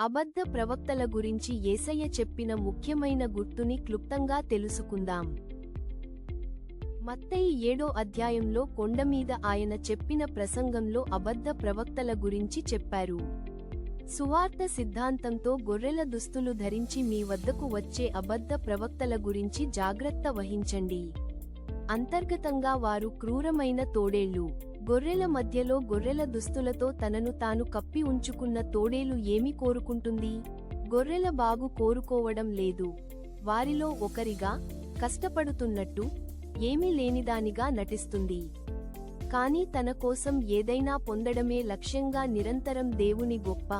అబద్ధ ప్రవక్తల గురించి యేసయ్య చెప్పిన ముఖ్యమైన గుర్తుని క్లుప్తంగా తెలుసుకుందాం. మత్తయి ఏడో అధ్యాయంలో కొండమీద ఆయన చెప్పిన ప్రసంగంలో అబద్ధ ప్రవక్తల గురించి చెప్పారు. సువార్త సిద్ధాంతంతో గొర్రెల దుస్తులు ధరించి మీ వద్దకు వచ్చే అబద్ధ ప్రవక్తల గురించి జాగ్రత్త వహించండి. అంతర్గతంగా వారు క్రూరమైన తోడేళ్ళు గొర్రెల మధ్యలో గొర్రెల దుస్తులతో తనను తాను కప్పి ఉంచుకున్న తోడేలు ఏమి కోరుకుంటుంది? గొర్రెల బాగు కోరుకోవడం లేదు. వారిలో ఒకరిగా కష్టపడుతున్నట్టు ఏమీ లేనిదానిగా నటిస్తుంది. కాని తన కోసం ఏదైనా పొందడమే లక్ష్యంగా నిరంతరం దేవుని గొప్ప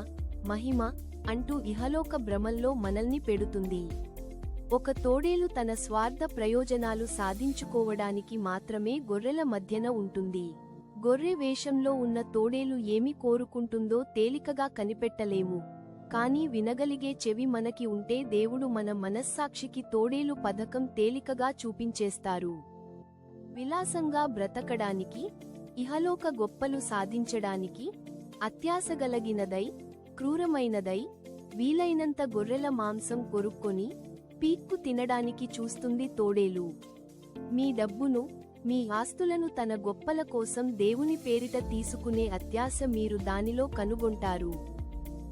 మహిమ అంటూ ఇహలోక భ్రమల్లో మనల్ని పెడుతుంది. ఒక తోడేలు తన స్వార్థ ప్రయోజనాలు సాధించుకోవడానికి మాత్రమే గొర్రెల మధ్యన ఉంటుంది. గొర్రె వేషంలో ఉన్న తోడేలు ఏమి కోరుకుంటుందో తేలికగా కనిపెట్టలేము. కానీ వినగలిగే చెవి మనకి ఉంటే దేవుడు మన మనస్సాక్షికి తోడేలు పథకం తేలికగా చూపించేస్తారు. విలాసంగా బ్రతకడానికి ఇహలోక గొప్పలు సాధించడానికి అత్యాసగలగినదై క్రూరమైనదై వీలైనంత గొర్రెల మాంసం కొరుక్కొని పీక్కు తినడానికి చూస్తుంది తోడేలు. మీ డబ్బును మీ ఆస్తులను తన గొప్పల కోసం దేవుని పేరిట తీసుకునే అత్యాశ మీరు దానిలో కనుగొంటారు.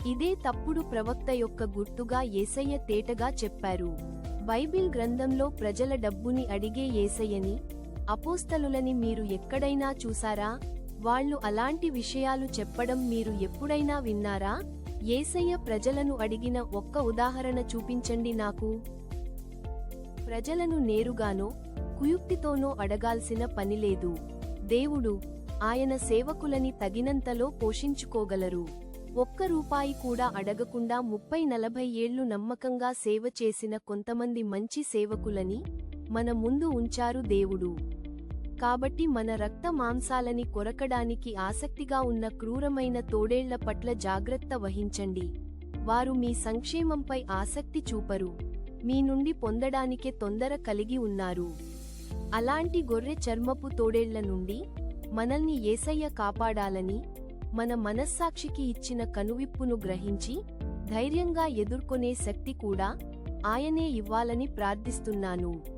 ఇదే తప్పుడు ప్రవక్త యొక్క గుర్తుగా ఏసయ్య తేటగా చెప్పారు. బైబిల్ గ్రంథంలో ప్రజల డబ్బుని అడిగే ఏసయ్యని అపోస్తలులని మీరు ఎక్కడైనా చూసారా? వాళ్ళు అలాంటి విషయాలు చెప్పడం మీరు ఎప్పుడైనా విన్నారా? ఏసయ్య ప్రజలను అడిగిన ఒక్క ఉదాహరణ చూపించండి నాకు. ప్రజలను నేరుగానో కుయుక్తితోనో అడగాల్సిన పనిలేదు దేవుడు ఆయన సేవకులని తగినంతలో పోషించుకోగలరు. ఒక్క రూపాయి కూడా అడగకుండా ముప్పై నలభై ఏళ్ళు నమ్మకంగా సేవ చేసిన కొంతమంది మంచి సేవకులని మన ముందు ఉంచారు దేవుడు. కాబట్టి మన రక్త మాంసాలని కొరకడానికి ఆసక్తిగా ఉన్న క్రూరమైన తోడేళ్ళ పట్ల జాగ్రత్త వహించండి. వారు మీ సంక్షేమంపై ఆసక్తి చూపరు. మీ నుండి పొందడానికే తొందర కలిగి ఉన్నారు. అలాంటి గొర్రె చర్మపు తోడేళ్ళ నుండి మనల్ని ఏసయ్య కాపాడాలని మన మనస్సాక్షికి ఇచ్చిన కనువిప్పును గ్రహించి ధైర్యంగా ఎదుర్కొనే శక్తి కూడా ఆయనే ఇవ్వాలని ప్రార్థిస్తున్నాను.